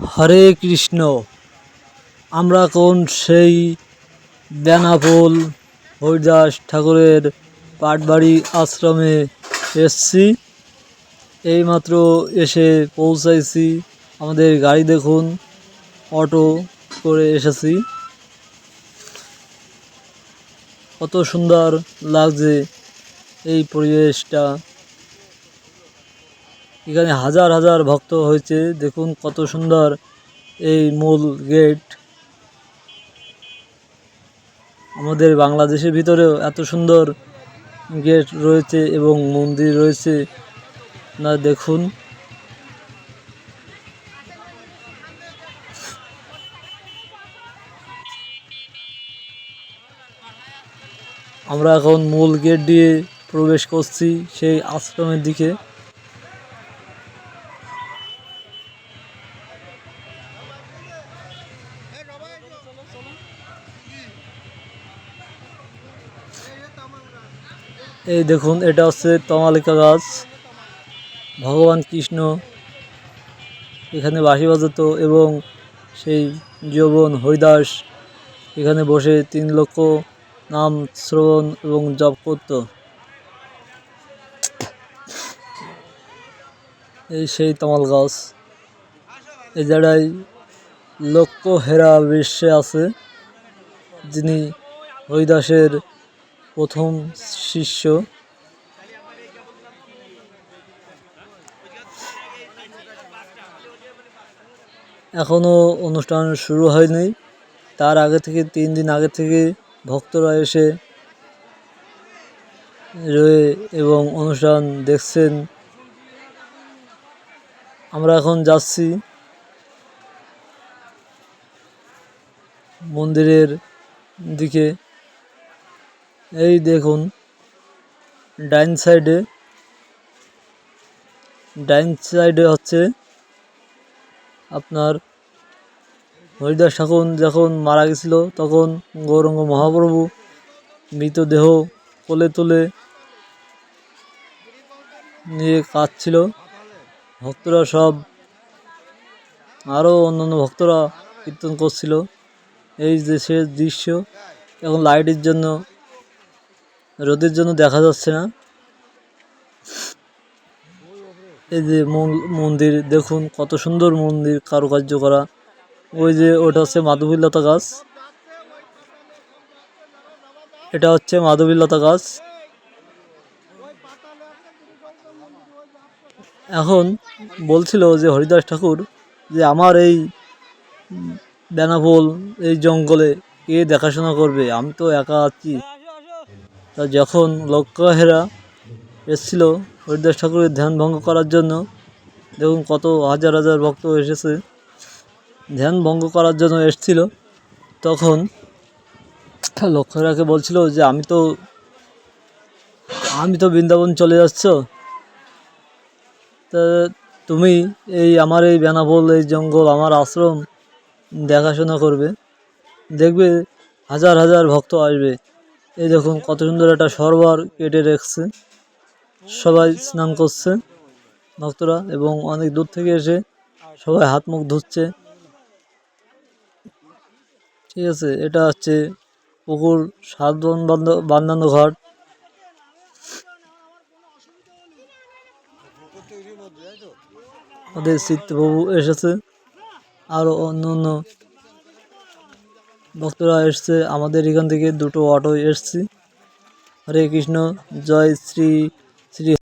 হরে কৃষ্ণ, আমরা কোন সেই বেনাপোল হরিদাস ঠাকুরের পাটবাড়ি আশ্রমে এসছি? এইমাত্র এসে পৌঁছাইছি, আমাদের গাড়ি দেখুন, অটো করে এসেছি। কত সুন্দর লাগছে এই পরিবেশটা। এখানে হাজার হাজার ভক্ত হয়েছে। দেখুন কত সুন্দর এই মূল গেট। আমাদের বাংলাদেশের ভিতরেও এত সুন্দর গেট রয়েছে এবং মন্দির রয়েছে। না দেখুন। আমরা এখন মূল গেট দিয়ে প্রবেশ করছি সেই আশ্রমের দিকে। এই দেখুন, এটা হচ্ছে তমালিকা গাছ। ভগবান কৃষ্ণ এখানে বাঁশি বাজাতো এবং সেই যৌবন হরিদাস এখানে বসে তিন লক্ষ নাম শ্রবণ এবং জপ করত। এই সেই তমাল গাছ। এই জায়গায় লক্ষ হেরা বিশ্বে আছে। যিনি হরিদাসের প্রথম শিষ্য। এখনও অনুষ্ঠান শুরু হয়নি। তার আগে থেকে, তিন দিন আগে থেকে ভক্তরা এসে রয়ে এবং অনুষ্ঠান দেখছেন। আমরা এখন যাচ্ছি মন্দিরের দিকে। এই দেখুন, ডাইন সাইডে ডাইন সাইডে হচ্ছে আপনার হরিদাস ঠাকুর যখন মারা গেছিল, তখন গৌরঙ্গ মহাপ্রভু মৃতদেহ কোলে তুলে নিয়ে কাঁদছিল। ভক্তরা সব আরও অন্যান্য ভক্তরা কীর্তন করছিল। এই সে দৃশ্য এখন লাইটের জন্য, রোদের জন্য দেখা যাচ্ছে না। এই যে মন- মন্দির, দেখুন কত সুন্দর মন্দির কারুকার্য করা। ওই যে ওটা হচ্ছে মাধবীলতা গাছ। এটা হচ্ছে মাধবীলতা গাছ। এখন বলছিল যে হরিদাস ঠাকুর যে আমার এই বেনাপোল এই জঙ্গলে কে দেখাশোনা করবে? আমি তো একা আছি। তা যখন লক্ষ্যহেরা এসেছিল হরিদাস ঠাকুরের ধ্যান ভঙ্গ করার জন্য, দেখুন কত হাজার হাজার ভক্ত এসেছে। ধ্যান ভঙ্গ করার জন্য এসেছিল। তখন লক্ষ্যরাকে বলছিল যে, আমি তো আমি তো বৃন্দাবন চলে যাচ্ছ। তা তুমি এই আমার এই বেনাপোল এই জঙ্গল, আমার আশ্রম দেখাশোনা করবে। দেখবে হাজার হাজার ভক্ত আসবে। এই দেখুন কত সুন্দর একটা সরোবর কেটে রেখেছে। সবাই স্নান করছে, ভক্তরা, এবং অনেক দূর থেকে এসে সবাই হাত মুখ ধুচ্ছে। ঠিক আছে, এটা হচ্ছে পুকুর সাধন বান্ধ বান্ধানো ঘাট আমাদের চিত্তবাবু এসেছে। আরও অন্য অন্য ভক্তরা এসছে। আমাদের এখান থেকে দুটো অটো এসছে। হরে কৃষ্ণ, জয় শ্রী শ্রী